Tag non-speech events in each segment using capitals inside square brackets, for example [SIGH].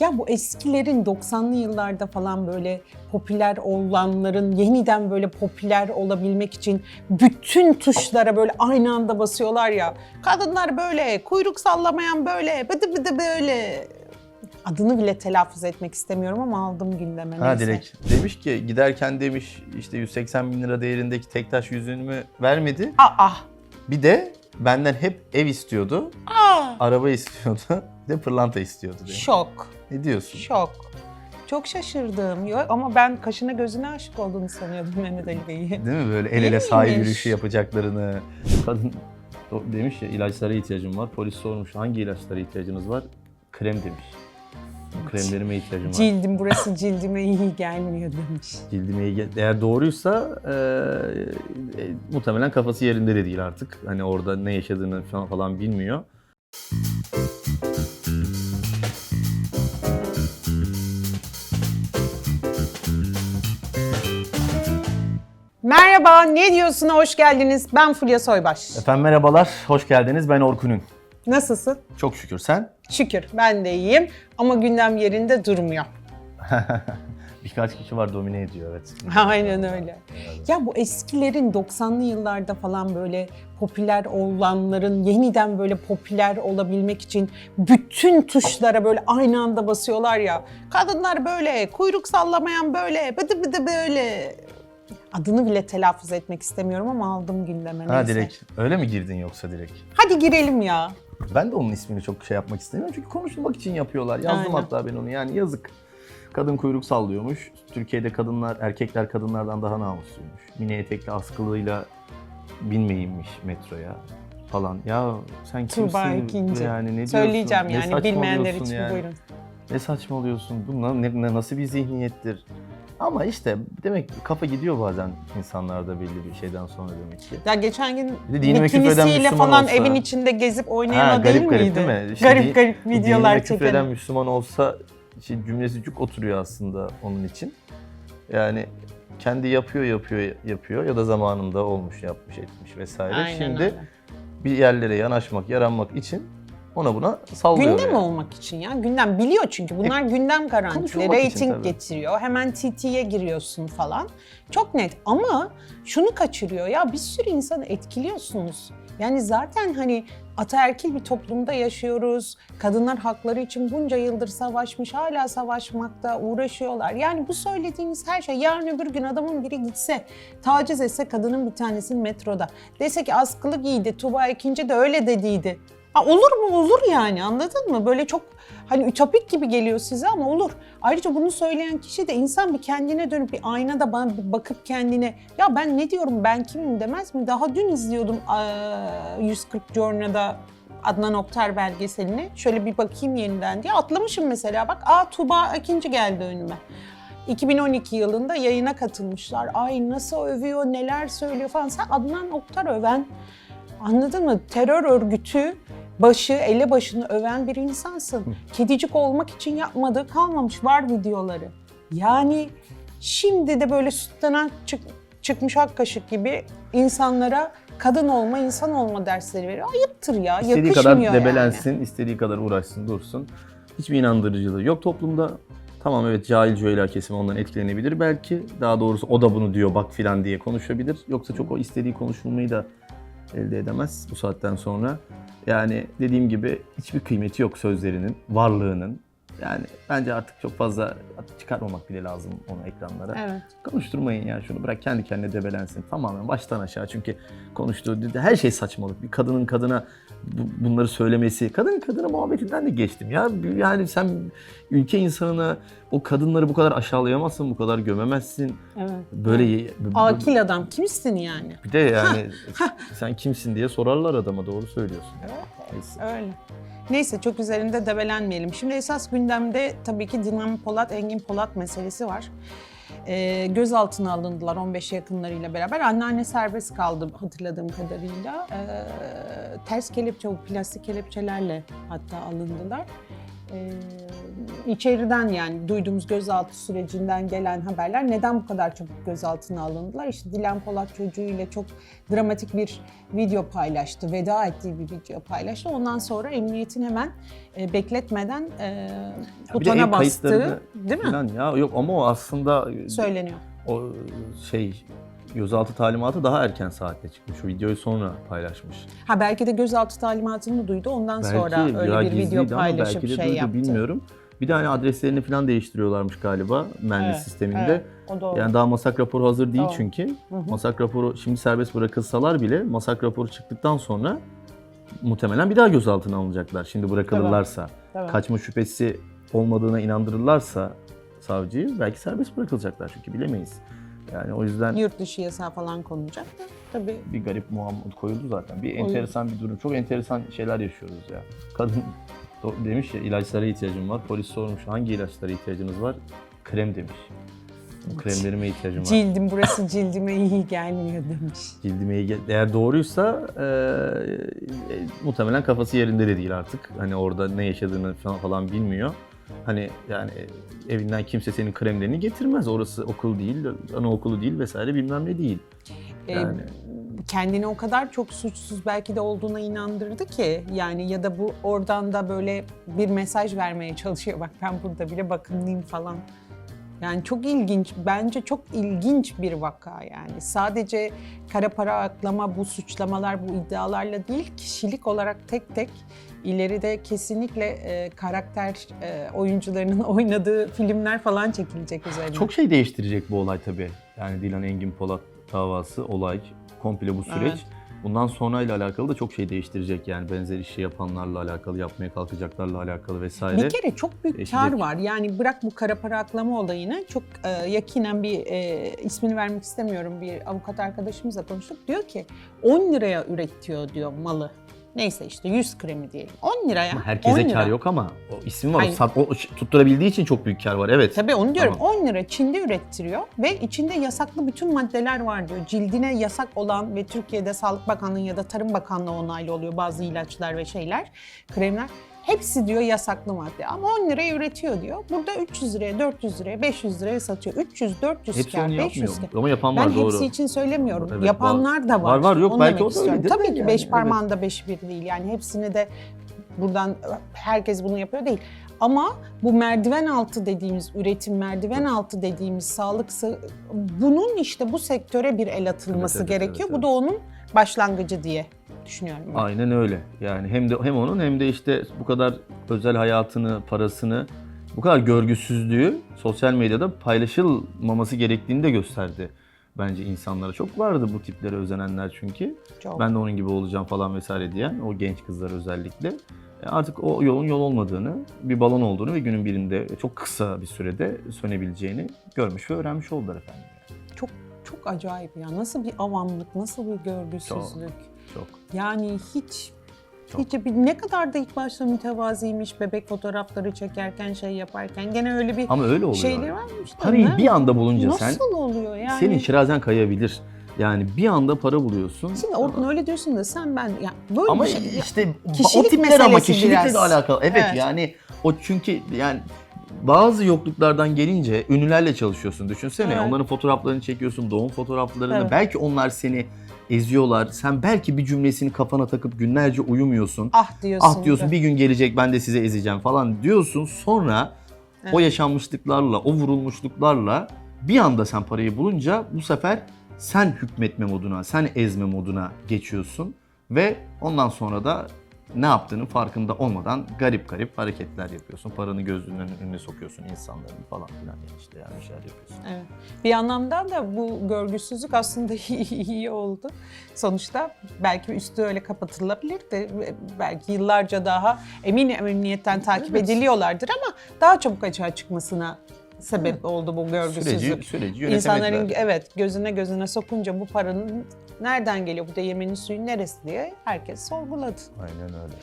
Ya bu eskilerin 90'lı yıllarda falan böyle popüler olanların yeniden böyle popüler olabilmek için bütün tuşlara böyle aynı anda basıyorlar ya. Kadınlar böyle, kuyruk sallamayan böyle, bıdı bıdı böyle. Adını bile telaffuz etmek istemiyorum ama aldım gündeme. Ha neyse. direkt. Demiş ki giderken demiş işte 180 bin lira değerindeki tek taş yüzüğümü vermedi. Aa, Bir de benden hep ev istiyordu, aa. araba istiyordu, [LAUGHS] bir de pırlanta istiyordu demiş. Şok, Ne diyorsun? şok. Çok şaşırdım. Yok, ama ben kaşına gözüne aşık olduğunu sanıyordum Mehmet Ali Bey'i. Değil mi böyle el ele sahil miymiş? yürüyüşü yapacaklarını. Kadın demiş ya ilaçlara ihtiyacım var. Polis sormuş hangi ilaçlara ihtiyacınız var? Krem demiş. Bu kremlerime ihtiyacım var. Cildim burası cildime iyi gelmiyor demiş. Cildime iyi gel- Eğer doğruysa e, e, muhtemelen kafası yerinde de değil artık. Hani orada ne yaşadığını falan, falan bilmiyor. Merhaba, ne diyorsun? Hoş geldiniz. Ben Fulya Soybaş. Efendim merhabalar, hoş geldiniz. Ben Orkun'un. Nasılsın? Çok şükür sen. Şükür, ben de iyiyim. Ama gündem yerinde durmuyor. [LAUGHS] Birkaç kişi var domine ediyor evet. Aynen öyle. Ya bu eskilerin 90'lı yıllarda falan böyle popüler olanların yeniden böyle popüler olabilmek için bütün tuşlara böyle aynı anda basıyorlar ya. Kadınlar böyle, kuyruk sallamayan böyle, bıdı bıdı böyle. Adını bile telaffuz etmek istemiyorum ama aldım gündeme. Ha neyse. direkt. Öyle mi girdin yoksa direkt? Hadi girelim ya. Ben de onun ismini çok şey yapmak istemiyorum çünkü konuşulmak için yapıyorlar. Yazdım Aynen. hatta ben onu yani yazık. Kadın kuyruk sallıyormuş. Türkiye'de kadınlar, erkekler kadınlardan daha namusluymuş. Mini etekli askılıyla binmeyinmiş metroya falan. Ya sen kimsin? Tuğba ikinci. Yani ne diyorsun? Söyleyeceğim Ne yani bilmeyenler için yani? buyurun. Ne saçmalıyorsun? Bu na- ne, ne- nasıl bir zihniyettir? Ama işte demek ki kafa gidiyor bazen insanlarda belli bir şeyden sonra demek ki. Ya geçen gün Bir de dinime küfreden bikinisiyle Müslüman falan olsa- evin içinde gezip oynayan Ha, o değil garip garip miydi? değil mi? İşte garip di- garip videolar dinime küfreden çeken. Müslüman olsa işte cümlesi cuk oturuyor aslında onun için. Yani kendi yapıyor yapıyor yapıyor ya da zamanında olmuş yapmış etmiş vesaire. Aynen Şimdi öyle. bir yerlere yanaşmak yaranmak için ona buna sallıyor. Gündem yani. olmak için ya. Gündem biliyor çünkü. Bunlar gündem garantili. Rating getiriyor. Hemen TT'ye giriyorsun falan. Çok net ama şunu kaçırıyor ya bir sürü insanı etkiliyorsunuz. Yani zaten hani ataerkil bir toplumda yaşıyoruz. Kadınlar hakları için bunca yıldır savaşmış, hala savaşmakta uğraşıyorlar. Yani bu söylediğiniz her şey yarın öbür gün adamın biri gitse, taciz etse kadının bir tanesinin metroda. Dese ki askılı giydi, Tuba ikinci de öyle dediydi. Ha, olur mu? Olur yani anladın mı? Böyle çok hani ütopik gibi geliyor size ama olur. Ayrıca bunu söyleyen kişi de insan bir kendine dönüp bir aynada bana bakıp kendine ya ben ne diyorum ben kimim demez mi? Daha dün izliyordum eee, 140 Journa'da Adnan Oktar belgeselini. Şöyle bir bakayım yeniden diye atlamışım mesela bak. Aa Tuba ikinci geldi önüme. 2012 yılında yayına katılmışlar. Ay nasıl övüyor, neler söylüyor falan. Sen Adnan Oktar öven, anladın mı? Terör örgütü başı, ele başını öven bir insansın. Kedicik olmak için yapmadığı kalmamış. Var videoları. Yani şimdi de böyle sütten çık, çıkmış ak kaşık gibi insanlara kadın olma, insan olma dersleri veriyor. Ayıptır ya, İstediği yakışmıyor kadar yani. debelensin, istediği kadar uğraşsın, dursun. Hiçbir inandırıcılığı yok toplumda. Tamam evet cahil cühela kesimi ondan etkilenebilir belki. Daha doğrusu o da bunu diyor bak filan diye konuşabilir. Yoksa çok o istediği konuşulmayı da elde edemez bu saatten sonra. Yani dediğim gibi hiçbir kıymeti yok sözlerinin, varlığının. Yani bence artık çok fazla çıkarmamak bile lazım onu ekranlara. Evet. Konuşturmayın ya şunu bırak kendi kendine debelensin tamamen baştan aşağı çünkü konuştuğu her şey saçmalık. Bir kadının kadına bu- bunları söylemesi, kadın kadına muhabbetinden de geçtim ya. Yani sen ülke insanına o kadınları bu kadar aşağılayamazsın, bu kadar gömemezsin. Evet. Böyle Akil adam kimsin yani? bir de yani sen kimsin diye sorarlar adama doğru söylüyorsun. Neyse. Öyle. Neyse çok üzerinde debelenmeyelim. Şimdi esas gündemde tabii ki Dinan Polat, Engin Polat meselesi var. Ee, gözaltına alındılar 15 yakınlarıyla beraber. Anneanne serbest kaldı hatırladığım kadarıyla. Ee, ters kelepçe, plastik kelepçelerle hatta alındılar. Ee, içeriden yani duyduğumuz gözaltı sürecinden gelen haberler neden bu kadar çabuk gözaltına alındılar? İşte Dilan Polat çocuğuyla çok dramatik bir video paylaştı, veda ettiği bir video paylaştı. Ondan sonra emniyetin hemen e, bekletmeden e, butona bastığı, değil mi? Ya yok ama o aslında Söyleniyor. o şey gözaltı talimatı daha erken saatte çıkmış. O videoyu sonra paylaşmış. Ha belki de gözaltı talimatını duydu. Ondan sonra Belki öyle ya bir video gizliydi ama paylaşıp belki de şey duydu yaptı. bilmiyorum. Bir de hani adreslerini falan değiştiriyorlarmış galiba mühendis Evet, sisteminde. evet, o doğru. Yani daha masak raporu hazır değil Doğru. çünkü. Masak raporu şimdi serbest bırakılsalar bile masak raporu çıktıktan sonra muhtemelen bir daha gözaltına alınacaklar. Şimdi bırakılırlarsa. Tabii. Kaçma şüphesi olmadığına inandırırlarsa savcıyı belki serbest bırakılacaklar çünkü bilemeyiz. Yani o yüzden Yurt dışı yasağı falan konulacak da tabii bir garip muamele koyuldu zaten. Bir enteresan bir durum. Çok enteresan şeyler yaşıyoruz ya. Kadın demiş ya ilaçlara ihtiyacım var. Polis sormuş hangi ilaçlara ihtiyacınız var? Krem demiş. Bu kremlerime ihtiyacım var. cildim burası cildime iyi gelmiyor demiş. Cildime iyi gel- Eğer doğruysa e, e, muhtemelen kafası yerinde de değil artık. Hani orada ne yaşadığını falan, falan bilmiyor. Hani yani evinden kimse senin kremlerini getirmez. Orası okul değil, anaokulu değil vesaire bilmem ne değil. Yani. Kendini o kadar çok suçsuz belki de olduğuna inandırdı ki yani ya da bu oradan da böyle bir mesaj vermeye çalışıyor. Bak ben burada bile bakımlıyım falan. Yani çok ilginç, bence çok ilginç bir vaka yani. Sadece kara para aklama bu suçlamalar, bu iddialarla değil, kişilik olarak tek tek ileride kesinlikle e, karakter e, oyuncularının [LAUGHS] oynadığı filmler falan çekilecek üzerine. Çok şey değiştirecek bu olay tabii. Yani Dilan Engin Polat davası, olay, komple bu süreç. Evet. Bundan sonra ile alakalı da çok şey değiştirecek yani benzer işi yapanlarla alakalı, yapmaya kalkacaklarla alakalı vesaire. Bir kere çok büyük Eşideki- kar var. Yani bırak bu kara para aklama olayını çok e, yakinen bir e, ismini vermek istemiyorum bir avukat arkadaşımızla konuştuk. Diyor ki 10 liraya üretiyor diyor malı. Neyse işte 100 kremi diyelim. 10 liraya. Ama 10 herkese lira. kar yok ama o isim var. Hayır. O, sat- o tutturabildiği için çok büyük kar var. Evet. Tabii onu diyorum. Tamam. 10 lira Çin'de ürettiriyor ve içinde yasaklı bütün maddeler var diyor. Cildine yasak olan ve Türkiye'de Sağlık Bakanlığı ya da Tarım Bakanlığı onaylı oluyor bazı ilaçlar ve şeyler, kremler. Hepsi diyor yasaklı madde ama 10 liraya üretiyor diyor. Burada 300 liraya, 400 liraya, 500 liraya satıyor. 300, 400 Hepsi kar, onu 500 yapmıyor. kar. Ama yapan Ben var doğru. hepsi için söylemiyorum. Evet, Yapanlar da var. Var, var. Yok, Onu belki demek o da istiyorum. öyledir Tabii ki yani, beş evet. parmağında beşi bir değil. Yani hepsini de buradan herkes bunu yapıyor değil. Ama bu merdiven altı dediğimiz üretim, merdiven altı dediğimiz sağlık sı- bunun işte bu sektöre bir el atılması Evet, evet, gerekiyor. evet, Bu da onun başlangıcı diye düşünüyorum. ben. Aynen öyle. Yani hem de hem onun hem de işte bu kadar özel hayatını, parasını, bu kadar görgüsüzlüğü sosyal medyada paylaşılmaması gerektiğini de gösterdi bence insanlara. Çok vardı bu tiplere özenenler çünkü. Çok. Ben de onun gibi olacağım falan vesaire diyen o genç kızlar özellikle. E, Artık o yolun yol olmadığını, bir balon olduğunu ve günün birinde çok kısa bir sürede sönebileceğini görmüş ve öğrenmiş oldular efendim. çok çok acayip ya. Nasıl bir avamlık, nasıl bir görgüsüzlük. Çok. Yani hiç Çok. hiç bir ne kadar da ilk başta mütevaziymiş bebek fotoğrafları çekerken şey yaparken gene öyle bir Ama öyle oluyor. şeyleri varmış Parayı bir anda bulunca Nasıl sen oluyor yani? senin şirazen kayabilir. Yani bir anda para buluyorsun. Şimdi Orkun öyle diyorsun da sen ben ya böyle Ama bir şey. işte o tipler ama kişilikle biraz. de alakalı. Evet, Evet. yani o çünkü yani bazı yokluklardan gelince ünlülerle çalışıyorsun düşünsene. Evet. Onların fotoğraflarını çekiyorsun, doğum fotoğraflarını. Evet. Belki onlar seni eziyorlar. Sen belki bir cümlesini kafana takıp günlerce uyumuyorsun. ah diyorsun. Ah diyorsun bir gün gelecek ben de size ezeceğim falan diyorsun. Sonra o Evet. yaşanmışlıklarla, o vurulmuşluklarla bir anda sen parayı bulunca bu sefer sen hükmetme moduna, sen ezme moduna geçiyorsun. Ve ondan sonra da ne yaptığının farkında olmadan garip garip hareketler yapıyorsun. Paranı gözünün önüne sokuyorsun insanların falan filan yani işte yani şeyler yapıyorsun. Evet. Bir anlamda da bu görgüsüzlük aslında [LAUGHS] iyi oldu. Sonuçta belki üstü öyle kapatılabilirdi. Belki yıllarca daha eminim emniyetten takip Evet. ediliyorlardır ama daha çabuk açığa çıkmasına sebep oldu bu görgüsüzlük. Süreci, süreci İnsanların evet gözüne gözüne sokunca bu paranın nereden geliyor, bu değirmenin suyu neresi diye herkes sorguladı. Aynen öyle.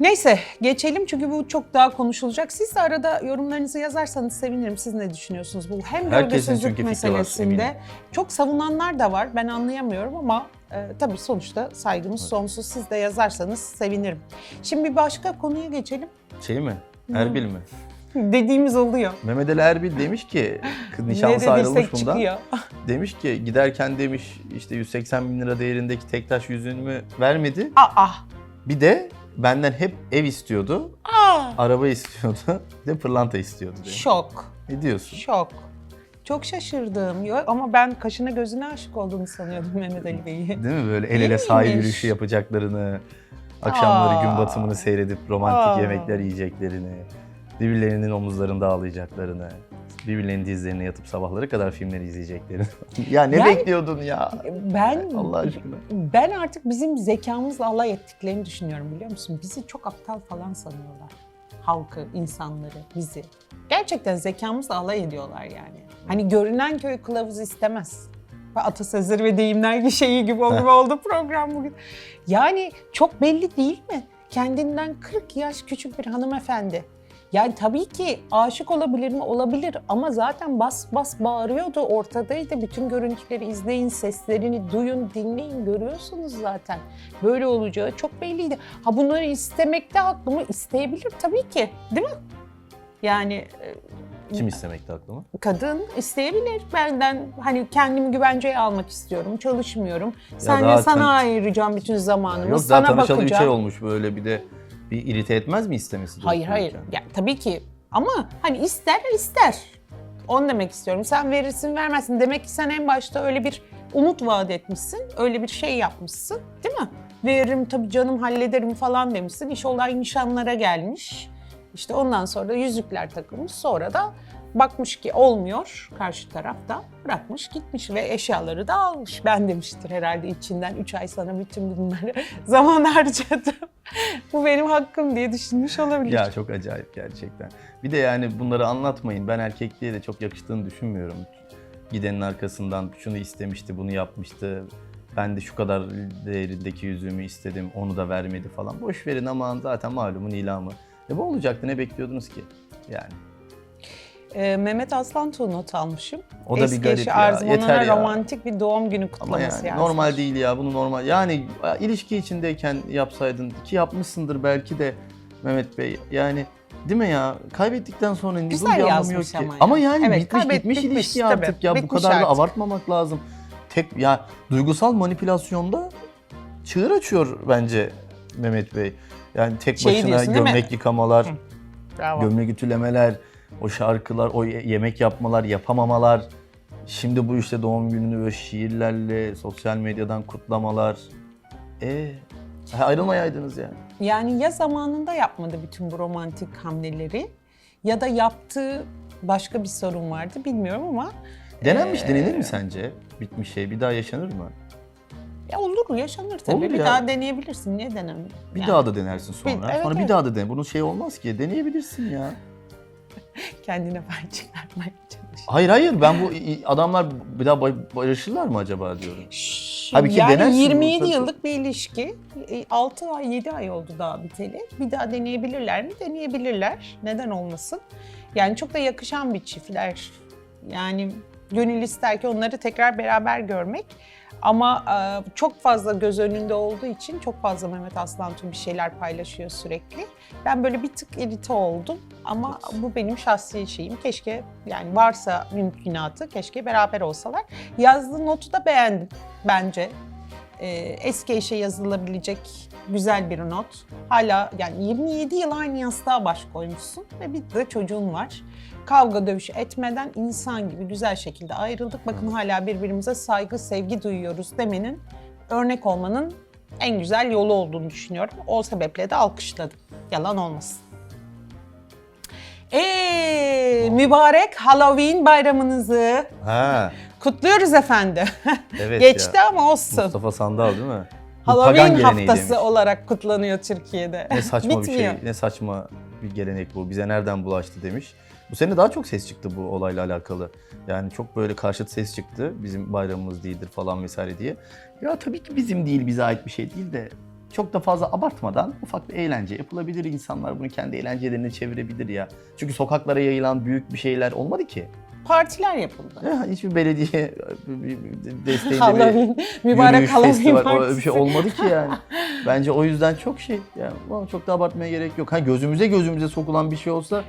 Neyse geçelim çünkü bu çok daha konuşulacak. Siz de arada yorumlarınızı yazarsanız sevinirim. Siz ne düşünüyorsunuz bu hem görgüsüzlük var, meselesinde eminim. çok savunanlar da var. Ben anlayamıyorum ama e, tabii sonuçta saygımız sonsuz. Siz de yazarsanız sevinirim. Şimdi bir başka konuya geçelim. Şey mi? Erbil mi? Dediğimiz oluyor. Mehmet Ali Erbil demiş ki nişanlısı ayrılmış bundan. çıkıyor. [LAUGHS] Demiş ki giderken demiş işte 180 bin lira değerindeki tek taş yüzüğümü vermedi. Aa, Bir de benden hep ev istiyordu, aa. araba istiyordu, bir de pırlanta istiyordu demiş. Şok. Ne diyorsun? Şok. Çok şaşırdım. Yok, ama ben kaşına gözüne aşık olduğunu sanıyordum Mehmet Ali Bey'i. [LAUGHS] Değil mi böyle el ele sahil yürüyüşü yapacaklarını, akşamları Aa. gün batımını seyredip romantik Aa. yemekler yiyeceklerini, birbirlerinin omuzlarında ağlayacaklarını, birbirlerinin dizlerine yatıp sabahlara kadar filmleri izleyeceklerini. [LAUGHS] ya ne Yani- bekliyordun ya? Ben Allah aşkına. ben artık bizim zekamızla alay ettiklerini düşünüyorum biliyor musun? Bizi çok aptal falan sanıyorlar. Halkı, insanları, bizi. Gerçekten zekamızla alay ediyorlar yani. Hani görünen köy kılavuz istemez. Ve atasözleri ve deyimler şeyi gibi o gibi [LAUGHS] oldu program bugün. Yani çok belli değil mi? Kendinden 40 yaş küçük bir hanımefendi. Yani tabii ki aşık olabilir mi? Olabilir ama zaten bas bas bağırıyordu ortadaydı. Bütün görüntüleri izleyin, seslerini duyun, dinleyin görüyorsunuz zaten. Böyle olacağı çok belliydi. Ha bunları istemekte haklı mı? İsteyebilir tabii ki değil mi? Yani e, Kim istemekti aklıma? kadın isteyebilir benden hani kendimi güvenceye almak istiyorum, çalışmıyorum. Sen daha de sana tan- ayıracağım bütün zamanımı, Yok daha sana tanışalı bakacağım. 3 ay olmuş böyle bir de bir irite etmez mi istemesi? Hayır hayır. Yani tabii ki ama hani ister ister. Onu demek istiyorum. Sen verirsin vermezsin. Demek ki sen en başta öyle bir umut vaat etmişsin. Öyle bir şey yapmışsın değil mi? Veririm tabii canım hallederim falan demişsin. İş olay nişanlara gelmiş. İşte ondan sonra da yüzükler takılmış. Sonra da bakmış ki olmuyor karşı tarafta. Bırakmış gitmiş ve eşyaları da almış. Ben demiştir herhalde içinden 3 ay sana bütün bunları [LAUGHS] zaman harcadım. [LAUGHS] Bu benim hakkım diye düşünmüş olabilir. Ya çok acayip gerçekten. Bir de yani bunları anlatmayın. Ben erkekliğe de çok yakıştığını düşünmüyorum. Gidenin arkasından şunu istemişti, bunu yapmıştı. Ben de şu kadar değerindeki yüzüğümü istedim, onu da vermedi falan. Boş verin aman zaten malumun ilamı. E bu olacaktı ne bekliyordunuz ki? Yani. Ee, Mehmet Aslantuğ not almışım. O da bir Eski garip eşi ya. Arzu Yeter ya. romantik bir doğum günü Ama kutlaması yani yazmış. normal değil ya bunu normal. Yani ilişki içindeyken yapsaydın ki yapmışsındır belki de Mehmet Bey. Yani değil mi ya? Kaybettikten sonra bunun Güzel bir anlamı yok yazmış ki. ama ya. Ama yani Evet, bitmiş kaybet- gitmiş bitmiş ilişki tabii. artık ya bu Bitmiş kadar da artık. abartmamak lazım. Tek ya duygusal manipülasyonda çığır açıyor bence Mehmet Bey. Yani tek Şeyi başına diyorsun değil mi? gömlek yıkamalar, Bravo. gömlek ütülemeler, o şarkılar, o ye- yemek yapmalar, yapamamalar. Şimdi bu işte doğum gününü böyle şiirlerle, sosyal medyadan kutlamalar. E ayrılmayaydınız yani. Yani ya zamanında yapmadı bütün bu romantik hamleleri ya da yaptığı başka bir sorun vardı bilmiyorum ama Denenmiş, Ee, denenir mi sence? Bitmiş şey bir daha yaşanır mı? ya olur yaşanır tabii. Olur bir ya. daha deneyebilirsin. Niye denemedin? Bir Yani daha da denersin sonra. Bir- evet, sonra bir evet. daha da dene. Bunun şey olmaz ki. Deneyebilirsin ya. [LAUGHS] kendine pay çıkartmaya çalış. Hayır hayır ben bu adamlar bir daha ba- barışırlar mı acaba diyorum. Tabii ki yani denersin 27 bunu, tabii. yıllık bir ilişki. 6 ay 7 ay oldu daha biteli. Bir daha deneyebilirler mi? Deneyebilirler. Neden olmasın? Yani çok da yakışan bir çiftler. Yani gönül ister ki onları tekrar beraber görmek. Ama e, çok fazla göz önünde olduğu için çok fazla Mehmet Aslantu bir şeyler paylaşıyor sürekli. Ben böyle bir tık irite oldum ama bu benim şahsi şeyim. Keşke yani varsa mümkünatı keşke beraber olsalar. Yazdığı notu da beğendim bence. Ee, eski eşe yazılabilecek güzel bir not. Hala yani 27 yıl aynı yastığa baş koymuşsun ve bir de çocuğun var. Kavga dövüş etmeden insan gibi güzel şekilde ayrıldık. Bakın hala birbirimize saygı, sevgi duyuyoruz demenin, örnek olmanın en güzel yolu olduğunu düşünüyorum. O sebeple de alkışladım. Yalan olmasın. Ee, mübarek Halloween bayramınızı Ha kutluyoruz efendim. evet [LAUGHS] Geçti ya. ama olsun. Mustafa Sandal değil mi? Halloween haftası demiş. olarak kutlanıyor Türkiye'de. Ne saçma bir şey, ne saçma bir gelenek bu. Bize nereden bulaştı demiş. Bu sene daha çok ses çıktı bu olayla alakalı. Yani çok böyle karşıt ses çıktı. Bizim bayramımız değildir falan vesaire diye. Ya tabii ki bizim değil, bize ait bir şey değil de çok da fazla abartmadan ufak bir eğlence yapılabilir. İnsanlar bunu kendi eğlencelerine çevirebilir ya. Çünkü sokaklara yayılan büyük bir şeyler olmadı ki. Partiler yapıldı. Ya hiçbir belediye bir- bir desteğinde bir Halloween, mübarek yürüyüş, Halloween partisi. öyle bir şey olmadı ki yani. [LAUGHS] Bence o yüzden çok şey. Yani çok da abartmaya gerek yok. Ha gözümüze gözümüze sokulan bir şey olsa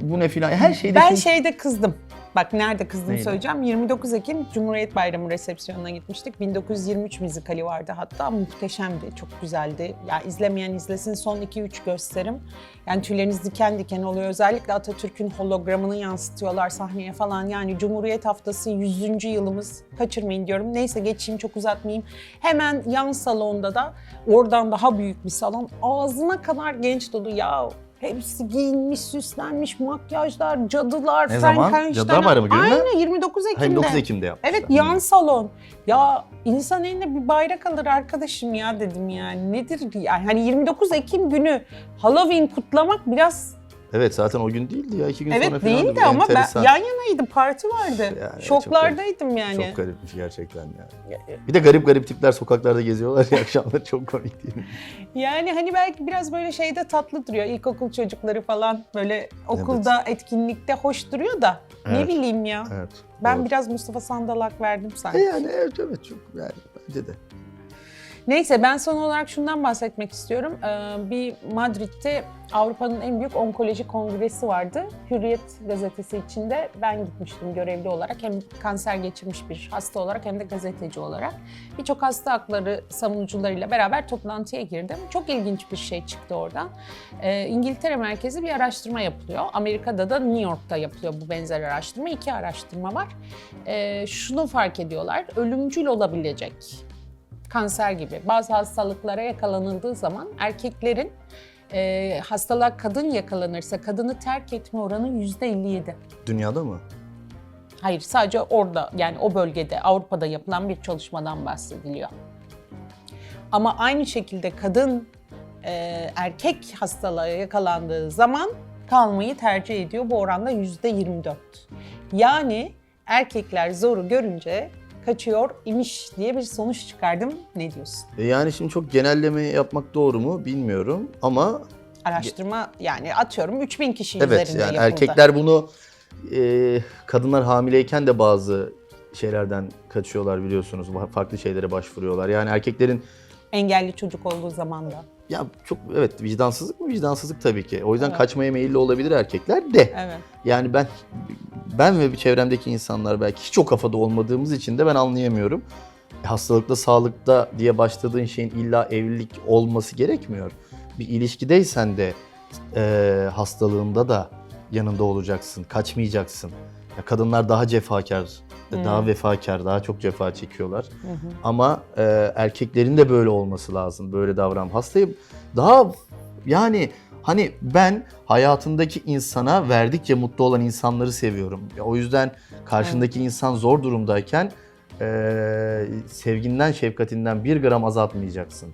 bu ne filan her şeyde Ben şimdi- şeyde kızdım. Bak nerede kızdım Neydi? söyleyeceğim. 29 Ekim Cumhuriyet Bayramı resepsiyonuna gitmiştik. 1923 müzikali vardı hatta muhteşemdi, çok güzeldi. Ya izlemeyen izlesin son 2-3 gösterim. Yani tüyleriniz diken diken oluyor. Özellikle Atatürk'ün hologramını yansıtıyorlar sahneye falan. Yani Cumhuriyet Haftası 100. yılımız. Kaçırmayın diyorum. Neyse geçeyim çok uzatmayayım. Hemen yan salonda da oradan daha büyük bir salon. Ağzına kadar genç dolu ya. Hepsi giyinmiş, süslenmiş, makyajlar, cadılar, Ne? Frankenstein. Cadılar Bayramı günü? Aynen 29 Ekim'de. Hayır, 9 Ekim'de yapmışlar. Evet yan salon. Ya insan eline bir bayrak alır arkadaşım ya dedim yani. Nedir yani hani 29 Ekim günü Halloween kutlamak biraz Evet zaten o gün değildi ya. iki gün sonra evet falan. değildi ama ben Enteresan. yan yanaydı parti vardı. Yani Şoklardaydım yani. Çok garipmiş gerçekten ya. Bir de garip garip tipler sokaklarda geziyorlar ya [LAUGHS] akşamları çok komik değil mi? Yani hani belki biraz böyle şeyde tatlı duruyor. İlkokul çocukları falan böyle okulda etkinlikte hoş duruyor da ne Evet. bileyim ya. Evet. Ben doğru. biraz Mustafa Sandalak verdim E sanki. yani evet evet çok yani bence de. Neyse ben son olarak şundan bahsetmek istiyorum. Ee, Bir Madrid'de Avrupa'nın en büyük onkoloji kongresi vardı. Hürriyet gazetesi içinde ben gitmiştim görevli olarak. Hem kanser geçirmiş bir hasta olarak hem de gazeteci olarak. Birçok hasta hakları savunucularıyla beraber toplantıya girdim. Çok ilginç bir şey çıktı oradan. Ee, İngiltere merkezi bir araştırma yapılıyor. Amerika'da da New York'ta yapılıyor bu benzer araştırma. İki araştırma var. Ee, şunu fark ediyorlar. Ölümcül olabilecek kanser gibi bazı hastalıklara yakalanıldığı zaman erkeklerin e, hastalığa kadın yakalanırsa kadını terk etme oranı %57. Dünyada mı? Hayır sadece orada yani o bölgede Avrupa'da yapılan bir çalışmadan bahsediliyor. Ama aynı şekilde kadın e, erkek hastalığa yakalandığı zaman kalmayı tercih ediyor. Bu oranda %24. Yani erkekler zoru görünce kaçıyor imiş diye bir sonuç çıkardım. Ne diyorsun? E yani şimdi çok genelleme yapmak doğru mu bilmiyorum ama Araştırma yani atıyorum 3000 kişi evet üzerinde yani yapıldı. erkekler bunu e, kadınlar hamileyken de bazı şeylerden kaçıyorlar biliyorsunuz. Farklı şeylere başvuruyorlar. Yani erkeklerin Engelli çocuk olduğu zaman da. Ya çok evet vicdansızlık mı vicdansızlık tabii ki. O yüzden Evet. kaçmaya meyilli olabilir erkekler de. Evet. Yani ben ben ve bir çevremdeki insanlar belki hiç o kafada olmadığımız için de ben anlayamıyorum. E, Hastalıkta, sağlıkta diye başladığın şeyin illa evlilik olması gerekmiyor. Bir ilişkideysen de e, hastalığında da yanında olacaksın, kaçmayacaksın. Ya kadınlar daha cefakar, Hmm. daha vefakar, daha çok cefa çekiyorlar. Ama e, erkeklerin de böyle olması lazım, böyle davran. Hastayı daha yani hani ben hayatındaki insana verdikçe mutlu olan insanları seviyorum. Ya O yüzden karşındaki insan zor durumdayken e, sevginden, şefkatinden bir gram azaltmayacaksın.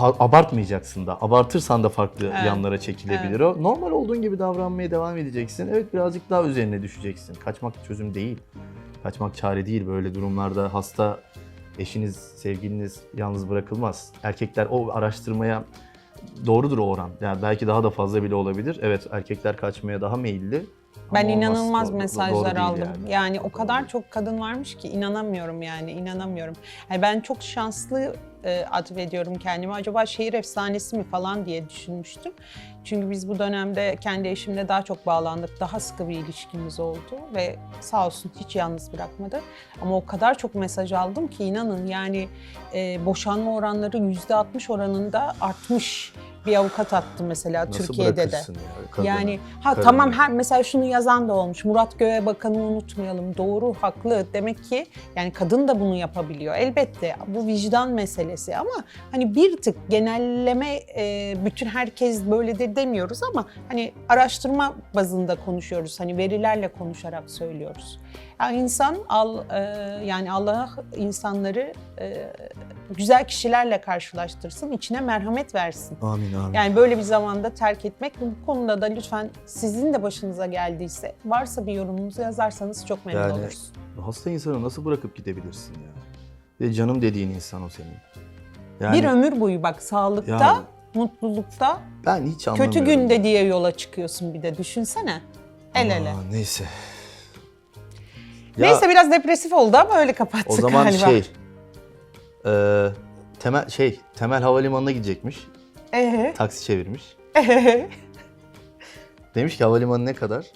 Abartmayacaksın da. Abartırsan da farklı Evet. yanlara çekilebilir o. Normal olduğun gibi davranmaya devam edeceksin. Evet birazcık daha üzerine düşeceksin. Kaçmak çözüm değil. Kaçmak çare değil böyle durumlarda. Hasta eşiniz, sevgiliniz yalnız bırakılmaz. Erkekler o araştırmaya doğrudur o oran. Yani belki daha da fazla bile olabilir. Evet erkekler kaçmaya daha meyilli. Ben Ama olmaz. inanılmaz doğru mesajlar aldım. yani. Yani. o kadar çok kadın varmış ki inanamıyorum yani inanamıyorum. Yani ben çok şanslı e, atfediyorum kendimi. Acaba şehir efsanesi mi falan diye düşünmüştüm. Çünkü biz bu dönemde kendi eşimle daha çok bağlandık. Daha sıkı bir ilişkimiz oldu ve sağ olsun hiç yalnız bırakmadı. Ama o kadar çok mesaj aldım ki inanın yani e, boşanma oranları %60 oranında artmış. Bir avukat attı mesela Nasıl Türkiye'de de. ya kadını? Yani ha Kadını. tamam her mesela şunu yazan da olmuş. Murat Göğe Bakan'ı unutmayalım. Doğru, haklı. Demek ki yani kadın da bunu yapabiliyor. Elbette bu vicdan meselesi ama hani bir tık genelleme e, bütün herkes böyledir demiyoruz ama hani araştırma bazında konuşuyoruz. Hani verilerle konuşarak söylüyoruz. Yani insan al e, yani Allah insanları e, güzel kişilerle karşılaştırsın, içine merhamet versin. Amin amin. Yani böyle bir zamanda terk etmek bu konuda da lütfen sizin de başınıza geldiyse varsa bir yorumunuzu yazarsanız çok memnun Yani- oluruz. Hasta insanı nasıl bırakıp gidebilirsin ya? Ve canım dediğin insan o senin. Yani bir ömür boyu bak sağlıkta, Yani- mutlulukta, ben hiç anlamıyorum. kötü günde diye yola çıkıyorsun bir de düşünsene. El ele. Aa, neyse. Ya, Neyse biraz depresif oldu ama öyle kapattık o zaman galiba. şey e, temel şey temel havalimanına gidecekmiş. Ee, Taksi çevirmiş. ee. Demiş ki havalimanı ne kadar?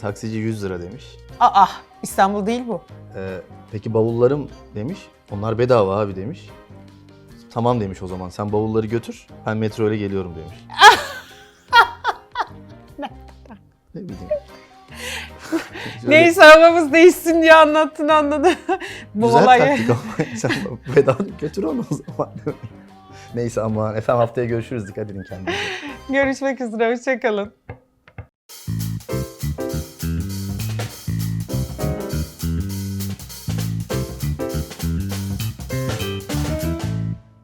Taksici 100 lira demiş. Aa İstanbul değil bu. Ee, peki bavullarım demiş. Onlar bedava abi demiş. Tamam demiş o zaman. Sen bavulları götür. Ben metro ile geliyorum demiş. ne bileyim. Neyse havamız değişsin diye anlattın anladım. [LAUGHS] bu Güzel olayı. taktik ama [LAUGHS] sen bedava götür onu o zaman. [LAUGHS] Neyse aman efendim haftaya görüşürüz. Dikkat edin kendinize. Görüşmek üzere. Hoşçakalın.